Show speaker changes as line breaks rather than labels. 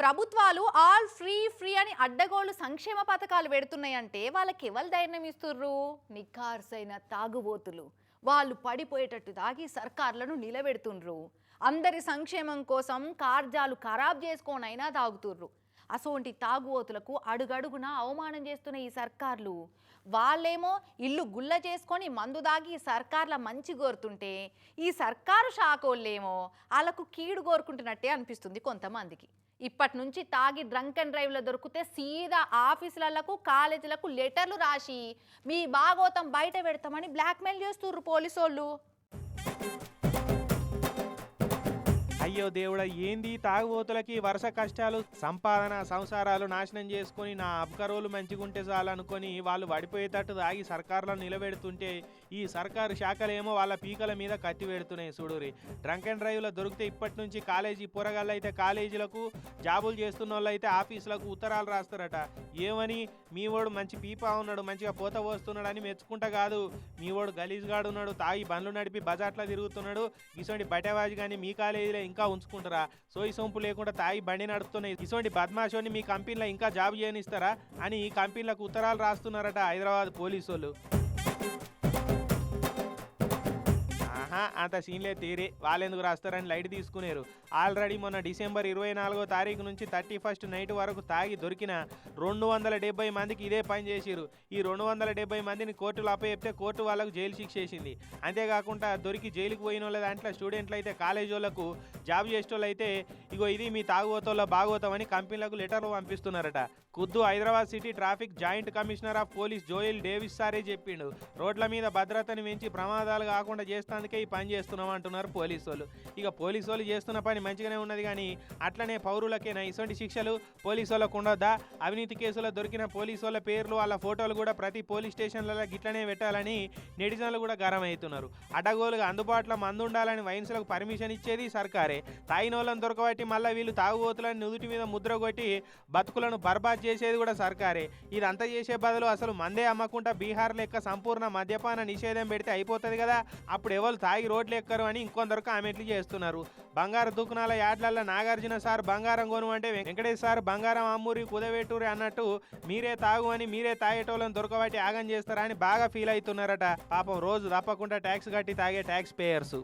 ప్రభుత్వాలు all free free అని అడ్డగోలు సంక్షేమ పథకాలు పెడుతున్నాయంటే వాళ్ళకి ఎవరు ధైర్యం ఇస్తుర్రు? నిఖార్సైన తాగుబోతులు. వాళ్ళు పడిపోయేటట్టు తాగి సర్కార్లను నిలబెడుతుండ్రు. అందరి సంక్షేమం కోసం కార్జాలు ఖరాబ్ చేసుకోనైనా తాగుతుర్రు. అసోంటి తాగుబోతులకు అడుగడుగున అవమానం చేస్తున్న ఈ సర్కార్లు. వాళ్ళేమో ఇల్లు గుల్ల చేసుకొని మందు దాగి సర్కార్ల మంచి కోరుతుంటే ఈ సర్కారు షాకోళ్ళేమో వాళ్ళకు కీడు కోరుకుంటున్నట్టే అనిపిస్తుంది కొంతమందికి. ఇప్పటి నుంచి తాగి డ్రంక్ అండ్ డ్రైవ్లో దొరికితే సీదా ఆఫీసులకు కాలేజీలకు లెటర్లు రాసి మీ భాగోతం బయట పెడతామని బ్లాక్మెయిల్ చేస్తుర్రు పోలీసోళ్ళు.
అయ్యో దేవుడా ఏంది తాగుబోతులకి వరుస కష్టాలు? సంపాదన సంసారాలు నాశనం చేసుకొని నా అబ్కరోలు మంచిగుంటే చాలనుకొని వాళ్ళు పడిపోయేటట్టు తాగి సర్కారులను నిలబెడుతుంటే ఈ సర్కారు శాఖలేమో వాళ్ళ పీకల మీద కత్తి పెడుతున్నాయి చూడురి డ్రంక్ అండ్ డ్రైవ్లో దొరికితే ఇప్పటి నుంచి కాలేజీ పొరగాళ్ళు అయితే కాలేజీలకు జాబులు చేస్తున్న వాళ్ళు అయితే ఆఫీసులకు ఉత్తరాలు రాస్తారట. ఏమని? మీ వాడు మంచి పీపా ఉన్నాడు మంచిగా పోత పోస్తున్నాడు అని మెచ్చుకుంటా కాదు. మీ వాడు గలీజ్గాడు ఉన్నాడు తాగి బండ్లు నడిపి బజార్లో తిరుగుతున్నాడు ఇటువంటి బయటవాజి కానీ మీ కాలేజీలో ఇంకా ఇంకా ఉంచుకుంటారా? సోయి సొంపు లేకుండా తాగి బండి నడుస్తున్నాయి ఇటువంటి బద్మాషోని మీ కంపెనీలో ఇంకా జాబ్ చేయనిస్తారా? అని ఈ కంపెనీలకు ఉత్తరాలు రాస్తున్నారట హైదరాబాద్ పోలీసు వాళ్ళు ఆహా అంత సీన్లే తీరే. వాళ్ళెందుకు రాస్తారని లైట్ తీసుకునేరు. ఆల్రెడీ మొన్న డిసెంబర్ ఇరవై నాలుగో తారీఖు నుంచి థర్టీ ఫస్ట్ నైట్ వరకు తాగి దొరికిన రెండు వందల డెబ్బై మందికి ఇదే పని చేసిరు ఈ రెండు వందల డెబ్బై మందిని కోర్టులో అప్పచెప్తే కోర్టు వాళ్ళకు జైలు శిక్ష వేసింది. అంతేకాకుండా దొరికి జైలుకి పోయిన వాళ్ళ దాంట్లో స్టూడెంట్లు అయితే కాలేజీ వాళ్ళకు జాబ్ చేసేటోళ్ళు అయితే ఇగో ఇది మీ తాగుబోతోళ్ళ బాగోతామని కంపెనీలకు లెటర్లు పంపిస్తున్నారట. కుద్దు Hyderabad city traffic joint commissioner of police Joel Davis సారే చెప్పిండు. రోడ్ల మీద భద్రతని పెంచి ప్రమాదాలు కాకుండా చేస్తానికే ఈ పని చేస్తున్నాం అంటున్నారు పోలీసు వాళ్ళు ఇక పోలీసు వాళ్ళు చేస్తున్న పని మంచిగానే ఉన్నది కానీ అట్లనే పౌరులకేనా ఇటువంటి శిక్షలు? పోలీసు వాళ్ళకు ఉండొద్దా? అవినీతి కేసులో దొరికిన పోలీసు వాళ్ళ పేర్లు వాళ్ళ ఫోటోలు కూడా ప్రతి పోలీస్ స్టేషన్లలో గిట్లనే పెట్టాలని నెటిజన్లు కూడా గరం అవుతున్నారు అడ్డగోలుగా అందుబాటులో మందు ఉండాలని వైన్స్లకు పర్మిషన్ ఇచ్చేది సర్కారే. తాగినోళ్ళని దొరకబట్టి మళ్ళీ వీళ్ళు తాగుబోతులని నుదుటి మీద ముద్ర కొట్టి బతుకులను బర్బాద్ చేసేది కూడా సర్కారే. ఇదంతా చేసే బదులు అసలు మందే అమ్మకుండా బీహార్ లెక్క సంపూర్ణ మద్యపాన నిషేధం పెడితే అయిపోతుంది కదా. అప్పుడు ఎవరు తాగి రోడ్లు ఎక్కరు అని ఇంకొందరు కామెంట్లు చేస్తున్నారు. బంగారు దుకాణాల యాడ్లల్లో నాగార్జున సార్ బంగారం కొను అంటే వెంకటేష్ సార్ బంగారం అమ్మూరి కుదవేటూరి అన్నట్టు మీరే తాగు అని మీరే తాగేటోళ్ళని దొరకబట్టి ఆగం చేస్తారా అని బాగా ఫీల్ అవుతున్నారట. పాపం రోజు తప్పకుండా ట్యాక్స్ కట్టి తాగే ట్యాక్స్ పేయర్స్